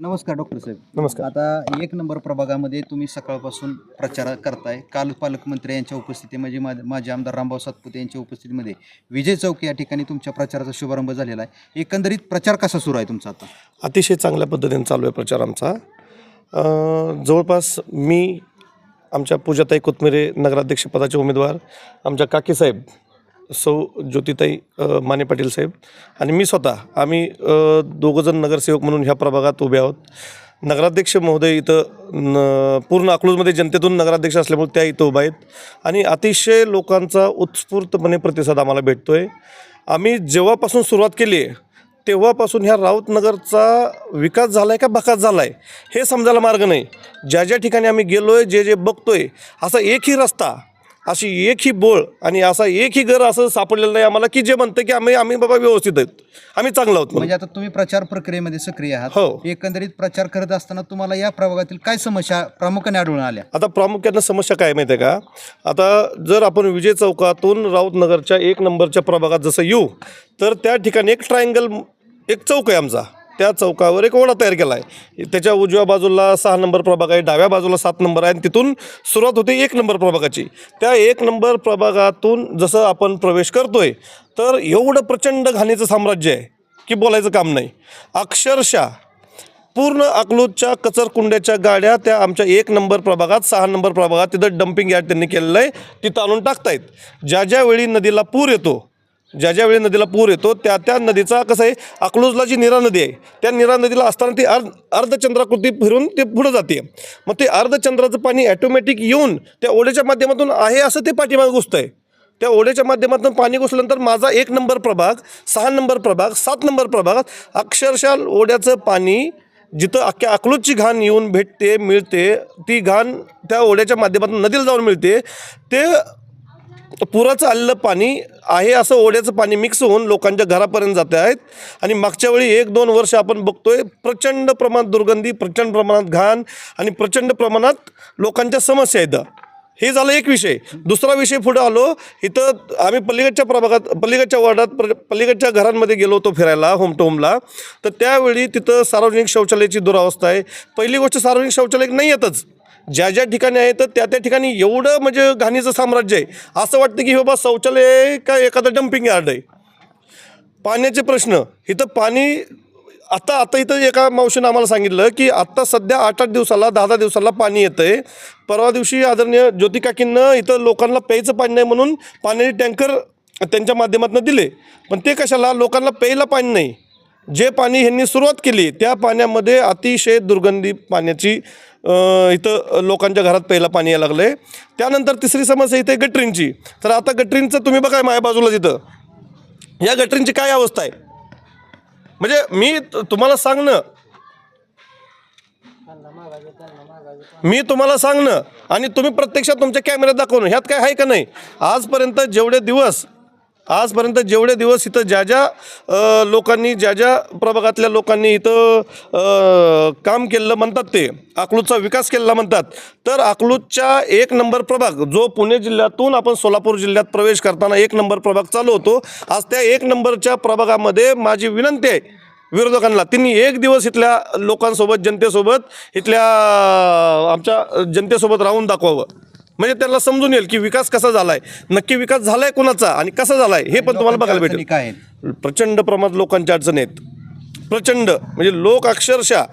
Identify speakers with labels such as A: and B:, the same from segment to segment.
A: नमस्कार डॉक्टर साहेब.
B: नमस्कार.
A: आता एक नंबर प्रभागामध्ये तुम्ही सकाळपासून प्रचार करताय. काल पालकमंत्री यांच्या उपस्थितीमध्ये मा- माजी आमदार रामभाऊ सातपुते यांच्या उपस्थितीमध्ये विजय चौक या ठिकाणी तुमच्या प्रचाराचा शुभारंभ झालेला आहे. एकंदरीत प्रचार कसा सुरू आहे तुमचा आता?
B: अतिशय चांगल्या पद्धतीने चालू आहे प्रचार आमचा. जवळपास मी आमच्या पूजाताई कोथमिरे नगराध्यक्षपदाचे उमेदवार आमच्या काकीसाहेब सौ ज्योतिताई माने पाटील साहेब आणि मी स्वतः आम्ही दोघंजण नगरसेवक म्हणून ह्या प्रभागात उभे आहोत. नगराध्यक्ष महोदय इथं न पूर्ण अकलूजमध्ये जनतेतून नगराध्यक्ष असल्यामुळे त्या इथं उभा आहेत. आणि अतिशय लोकांचा उत्स्फूर्तपणे प्रतिसाद आम्हाला भेटतो आहे आम्ही जेव्हापासून सुरुवात केली आहे तेव्हापासून ह्या राऊतनगरचा विकास झाला आहे का बकास झाला आहे हे समजायला मार्ग नाही. ज्या ज्या ठिकाणी आम्ही गेलो आहे जे जे बघतो आहे असा एकही रस्ता अशी एकही बोळ आणि असा एकही घर असं सापडलेलं नाही आम्हाला की जे म्हणतं की आम्ही आम्ही बाबा व्यवस्थित आहेत. आम्ही चांगलो आहोत.
A: म्हणजे आता तुम्ही प्रचार प्रक्रियेमध्ये सक्रिय आहात.
B: हो.
A: एकंदरीत प्रचार करत असताना तुम्हाला या प्रभागातील काय समस्या प्रामुख्याने आढळून आल्या?
B: आता प्रामुख्यानं समस्या काय माहिती आहे का? आता जर आपण विजय चौकातून राऊतनगरच्या एक नंबरच्या प्रभागात जसं येऊ तर त्या ठिकाणी एक ट्रायंगल एक चौक आहे आमचा. त्या चौकावर एक ओढा तयार केला आहे त्याच्या उजव्या बाजूला सहा नंबर प्रभाग आहे डाव्या बाजूला सात नंबर आहे आणि तिथून सुरुवात होते एक नंबर प्रभागाची. त्या एक नंबर प्रभागातून जसं आपण प्रवेश करतोय तर एवढं प्रचंड घाणीचं साम्राज्य आहे की बोलायचं काम नाही. अक्षरशः पूर्ण अकलूजच्या कचरकुंड्याच्या गाड्या त्या आमच्या एक नंबर प्रभागात सहा नंबर प्रभागात तिथं डम्पिंग यार्ड त्यांनी केलेलं आहे तिथं आणून टाकतायत. ज्या ज्यावेळी नदीला पूर येतो ज्या ज्या वेळी नदीला पूर येतो त्या त्या नदीचा कसं आहे अकलूजला जी निरा नदी आहे त्या निरा नदीला असताना ती अर्ध अर्धचंद्राकृती फिरून ते पुढं जाते. मग ते अर्धचंद्राचं पाणी ॲटोमॅटिक येऊन त्या ओढ्याच्या माध्यमातून आहे असं ते पाठीमागं घुसतं आहे त्या ओढ्याच्या माध्यमातून पाणी घुसल्यानंतर माझा एक नंबर प्रभाग सहा नंबर प्रभाग सात नंबर प्रभाग अक्षरशः ओढ्याचं पाणी जिथं अख्ख्या अकलूजची घाण येऊन भेटते मिळते ती घाण त्या ओढ्याच्या माध्यमातून नदीला जाऊन मिळते ते पुराचं आलेलं पाणी आहे असं ओढ्याचं पाणी मिक्स होऊन लोकांच्या घरापर्यंत जात आहेत. आणि मागच्या वेळी एक दोन वर्ष आपण बघतोय प्रचंड प्रमाणात दुर्गंधी प्रचंड प्रमाणात घाण आणि प्रचंड प्रमाणात लोकांच्या समस्या आहेत. हे झालं एक विषय. दुसरा विषय पुढं आलो. इथं आम्ही पलीकडच्या प्रभागात पलीकडच्या वॉर्डात प्र पलीकडच्या घरांमध्ये गेलो होतो फिरायला होम टू होमला तर त्यावेळी तिथं सार्वजनिक शौचालयाची दुरावस्था आहे. पहिली गोष्ट सार्वजनिक शौचालय नाही येतच ज्या ज्या ठिकाणी आहे तर त्या त्या ठिकाणी एवढं म्हणजे घाणीचं साम्राज्य आहे. असं वाटतं की हे बाबा शौचालय का एखादं डम्पिंग यार्ड आहे? पाण्याचे प्रश्न. इथं पाणी आता आता इथं एका मावशीनं आम्हाला सांगितलं की आत्ता सध्या आठ आठ दिवसाला दहा दहा दिवसाला पाणी येतं आहे परवा दिवशी आदरणीय ज्योती काकींनं इथं लोकांना प्यायचं पाणी नाही म्हणून पाण्याचे टँकर त्यांच्या माध्यमातून दिले. पण ते कशाला? लोकांना प्यायला पाणी नाही. जे पाणी ह्यांनी सुरुवात केली त्या पाण्यामध्ये अतिशय दुर्गंधी पाण्याची इथं लोकांच्या घरात प्यायला पाणी यायला लागलं आहे त्यानंतर तिसरी समस्या इथे गटरींची. तर आता गटरींचं तुम्ही बघा माझ्या बाजूला तिथं या गटरींची काय अवस्था आहे? म्हणजे मी तुम्हाला सांगणं. मी तुम्हाला सांगणं. आणि तुम्ही प्रत्यक्षात तुमच्या कॅमेऱ्यात दाखवणं. ह्यात काय आहे का नाही? आजपर्यंत जेवढे दिवस आजपर्यंत जेवढे दिवस इथं ज्या ज्या लोकांनी ज्या ज्या प्रभागातल्या लोकांनी इथं काम केलेलं म्हणतात ते अकलूजचा विकास केलेला म्हणतात तर अकलूजच्या एक नंबर प्रभाग जो पुणे जिल्ह्यातून आपण सोलापूर जिल्ह्यात प्रवेश करताना एक नंबर प्रभाग चालू होतो आज त्या एक नंबरच्या प्रभागामध्ये माझी विनंती आहे विरोधकांना त्यांनी एक दिवस इथल्या लोकांसोबत जनतेसोबत इथल्या आमच्या जनतेसोबत राहून दाखवावं. म्हणजे त्यांना समजून येईल की विकास कसा झाला आहे नक्की विकास झाला आहे कोणाचा आणि कसा झाला आहे हे पण तुम्हाला बघायला भेटेल.
A: काय
B: प्रचंड प्रमाणात लोकांच्या अडचणी आहेत. प्रचंड म्हणजे लोक अक्षरशः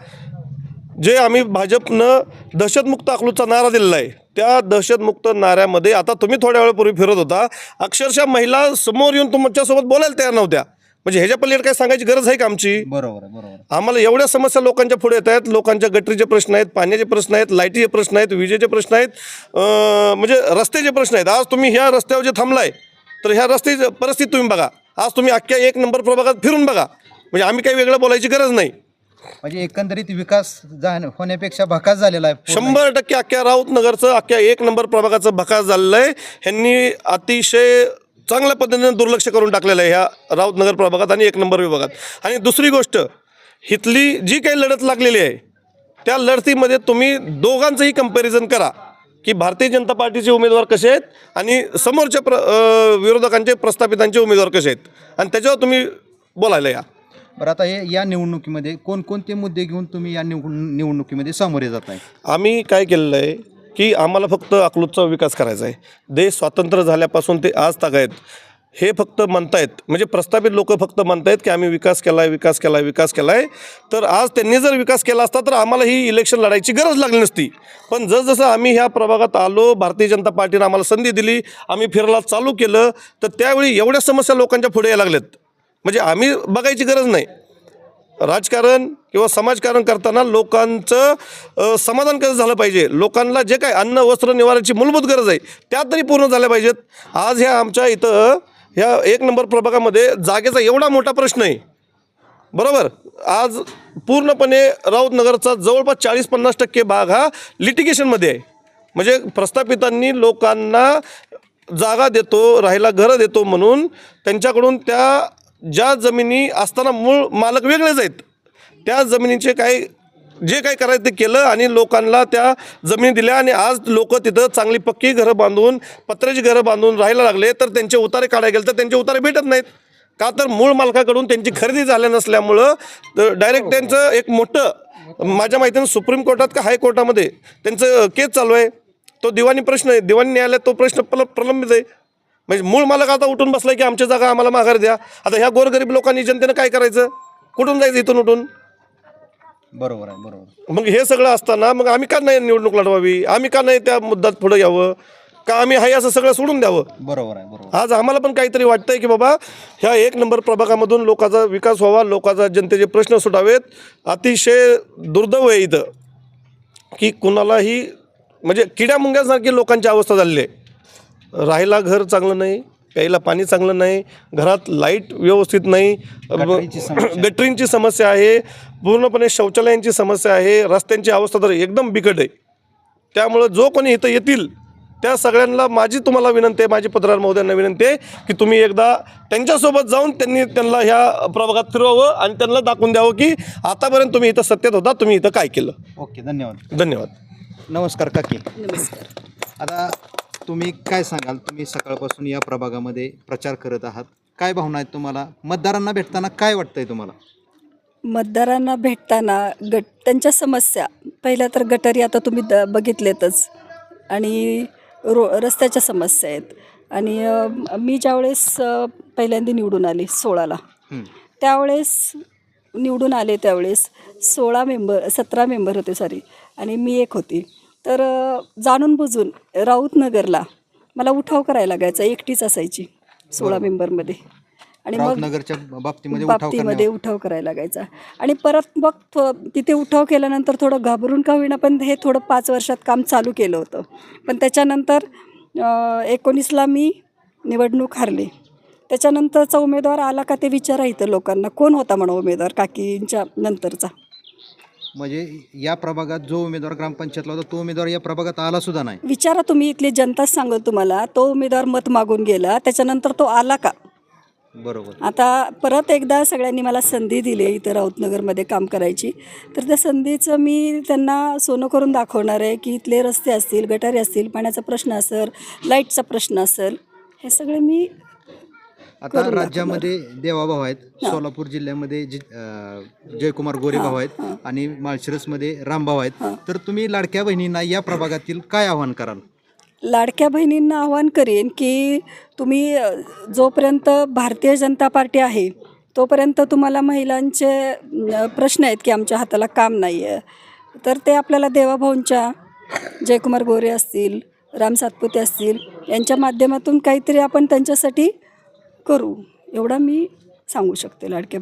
B: जे आम्ही भाजपनं दहशतमुक्त अकलूजचा नारा दिलेला आहे त्या दहशतमुक्त नाऱ्यामध्ये आता तुम्ही थोड्या वेळापूर्वी फिरत होता. अक्षरशः महिला समोर येऊन तुमच्यासोबत बोलायला तयार नव्हत्या. म्हणजे ह्याच्या पलीकडे काय सांगायची गरज आहे का आमची?
A: बरोबर आहे बरोबर आहे.
B: आम्हाला एवढ्या समस्या लोकांच्या पुढे येत आहेत. लोकांच्या गटरीचे प्रश्न आहेत पाण्याचे प्रश्न आहेत लाईटीचे प्रश्न आहेत विजेचे प्रश्न आहेत अं, म्हणजे रस्त्याचे प्रश्न आहेत. आज तुम्ही ह्या रस्त्यावर जे थांबलाय तर ह्या रस्त्याची परिस्थिती तुम्ही बघा. आज तुम्ही अख्ख्या एक नंबर प्रभागात फिरून बघा. म्हणजे आम्ही काही वेगळं बोलायची गरज नाही.
A: म्हणजे एकंदरीत विकास होण्यापेक्षा भकास झालेला आहे पूर्ण.
B: शंभर टक्के अख्ख्या राऊतनगरचं अख्ख्या एक नंबर प्रभागाचं भकास झालेलं आहे. ह्यांनी अतिशय चांगल्या पद्धतीने दुर्लक्ष करून टाकलेलं आहे ह्या राऊतनगर प्रभागात आणि एक नंबर विभागात. आणि दुसरी गोष्ट इथली जी काही लढत लागलेली आहे त्या लढतीमध्ये तुम्ही दोघांचंही कंपॅरिझन करा की भारतीय जनता पार्टीचे उमेदवार कसे आहेत आणि समोरच्या प्र विरोधकांचे प्रस्थापितांचे उमेदवार कसे आहेत. आणि त्याच्यावर तुम्ही बोलायला या.
A: बरं आता हे या निवडणुकीमध्ये कोणकोणते मुद्दे घेऊन तुम्ही या निव निवडणुकीमध्ये सामोरे जात आहे
B: आम्ही काय केलेलं आहे की आम्हाला फक्त अकलूजचा विकास करायचा आहे. देश स्वातंत्र्य झाल्यापासून ते आज तागायत हे फक्त म्हणतायत म्हणजे प्रस्थापित लोक फक्त म्हणतायत की आम्ही विकास केला आहे विकास केला आहे विकास केला आहे तर आज त्यांनी जर विकास केला असता तर आम्हाला ही इलेक्शन लढायची गरज लागली नसती. पण जसजसं आम्ही ह्या प्रभागात आलो भारतीय जनता पार्टीनं आम्हाला संधी दिली आम्ही फिरायला चालू केलं तर त्यावेळी एवढ्या समस्या लोकांच्या पुढे यायला लागल्यात. म्हणजे आम्ही बघायची गरज नाही. राजकारण किंवा समाजकारण करताना लोकांचं समाधान कसं झालं पाहिजे? लोकांना जे काय अन्न वस्त्र निवाराची मूलभूत गरज आहे त्या तरी पूर्ण झाल्या पाहिजेत. आज ह्या आमच्या इथं ह्या एक नंबर प्रभागामध्ये जागेचा एवढा मोठा प्रश्न आहे. बरोबर? आज पूर्णपणे राऊतनगरचा जवळपास चाळीस पन्नास टक्के भाग हा लिटिगेशनमध्ये आहे. म्हणजे प्रस्थापितांनी लोकांना जागा देतो राहायला घरं देतो म्हणून त्यांच्याकडून त्या ज्या जमिनी असताना मूळ मालक वेगळेच आहेत त्या जमिनीचे काही जे काही करायचं ते केलं आणि लोकांना त्या जमिनी दिल्या आणि आज लोक तिथं चांगली पक्की घरं बांधून पत्र्याची घरं बांधून राहायला लागले तर त्यांचे उतारे काढायला गेले तर त्यांचे उतारे भेटत नाहीत. का तर मूळ मालकाकडून त्यांची खरेदी झाल्या नसल्यामुळं डायरेक्ट त्यांचं एक मोठं माझ्या माहितीनं सुप्रीम कोर्टात का हायकोर्टामध्ये त्यांचं केस चालू आहे. तो दिवाणी प्रश्न आहे. दिवाणी न्यायालयात तो प्रश्न प्रलंबित आहे. म्हणजे मूळ मालक आता उठून बसलाय की आमच्या जागा आम्हाला माघार द्या. आता ह्या गोरगरीब लोकांनी जनतेनं काय करायचं? कुठून जायचं इथून उठून?
A: बरोबर आहे बरोबर.
B: मग हे सगळं असताना मग आम्ही का नाही निवडणूक लढवावी? आम्ही का नाही त्या मुद्द्यात पुढे यावं? का आम्ही हाय असं सगळं सोडून द्यावं?
A: बरोबर आहे बरोबर.
B: आज आम्हाला पण काहीतरी वाटतंय की बाबा ह्या एक नंबर प्रभागामधून लोकांचा विकास व्हावा लोकांचा जनतेचे प्रश्न सुटावेत अतिशय दुर्दैव आहे इथं की कुणालाही म्हणजे किड्या मुंग्यांसारखी लोकांची अवस्था झालेली आहे. राहायला घर चांगलं नाही प्यायला पाणी चांगलं नाही घरात लाइट व्यवस्थित नाही
A: गटरीची समस्या.
B: आहे पूर्णपणे शौचालयांची समस्या आहे रस्त्यांची अवस्था तर एकदम बिकट आहे. त्यामुळं जो कोणी इथं येतील त्या सगळ्यांना माझी तुम्हाला विनंती आहे माझी पत्रकार महोदयांना विनंती आहे की तुम्ही एकदा त्यांच्यासोबत जाऊन त्यांनी त्यांना ह्या प्रभागात फिरवावं आणि त्यांना दाखवून द्यावं की आतापर्यंत तुम्ही इथं सत्तेत होता तुम्ही इथं काय केलं.
A: ओके धन्यवाद.
B: धन्यवाद.
A: नमस्कार काकी.
C: नमस्कार.
A: आता तुम्ही काय सांगाल? तुम्ही सकाळपासून या प्रभागामध्ये प्रचार करत आहात. काय भावना आहेत तुम्हाला? मतदारांना भेटताना काय वाटतंय तुम्हाला?
C: मतदारांना भेटताना गट त्यांच्या समस्या. पहिल्या तर गटारी आता तुम्ही द बघितलेतच. आणि रो रस्त्याच्या समस्या आहेत. आणि मी ज्यावेळेस पहिल्यांदा निवडून आले सोळाला. त्यावेळेस निवडून आले त्यावेळेस सोळा मेंबर सतरा मेंबर होते सॉरी. आणि मी एक होती. तर जाणून बुजून राऊतनगरला मला उठाव करायला लागायचा एकटीच असायची सोळा मेंबरमध्ये. आणि मग
A: बाबतीमध्ये उठाव
C: बाबतीमध्ये उठाव करायला लागायचा. आणि परत मग थो तिथे उठाव केल्यानंतर थोडं घाबरून का होईना पण हे थोडं पाच वर्षात काम चालू केलं होतं. पण त्याच्यानंतर एकोणीसला मी निवडणूक हारली. त्याच्यानंतरचा उमेदवार आला का ते विचारा इथं लोकांना. कोण होता म्हणा उमेदवार काकींच्या नंतरचा?
A: म्हणजे या प्रभागात जो उमेदवार ग्रामपंचायतला होता तो उमेदवार या प्रभागात आला सुद्धा नाही.
C: विचारा तुम्ही इथली जनताच सांगल तुम्हाला तो उमेदवार मत मागून गेला त्याच्यानंतर तो आला का?
A: बरोबर.
C: आता परत एकदा सगळ्यांनी मला संधी दिली इथं राऊतनगरमध्ये काम करायची. तर त्या संधीचं मी त्यांना सोनं करून दाखवणार आहे की इथले रस्ते असतील गटारे असतील पाण्याचा प्रश्न असेल लाईटचा प्रश्न असेल हे सगळे मी
A: आता
C: करून
A: राज्यामध्ये देवाभाऊ आहेत सोलापूर जिल्ह्यामध्ये जि अं, जयकुमार गोरे भाऊ आहेत आणि माळशिरसमध्ये रामभाऊ आहेत. तर तुम्ही लाडक्या बहिणींना या प्रभागातील काय आव्हान कराल?
C: लाडक्या बहिणींना आवाहन करेन की तुम्ही अ, जोपर्यंत भारतीय जनता पार्टी आहे तोपर्यंत तुम्हाला महिलांचे अ, प्रश्न आहेत की आमच्या हाताला काम नाही आहे तर ते आपल्याला देवाभाऊंच्या जयकुमार गोरे असतील राम सातपुते असतील यांच्या माध्यमातून काहीतरी आपण त्यांच्यासाठी करू. एवढा मी सांगू शकते लाडक्या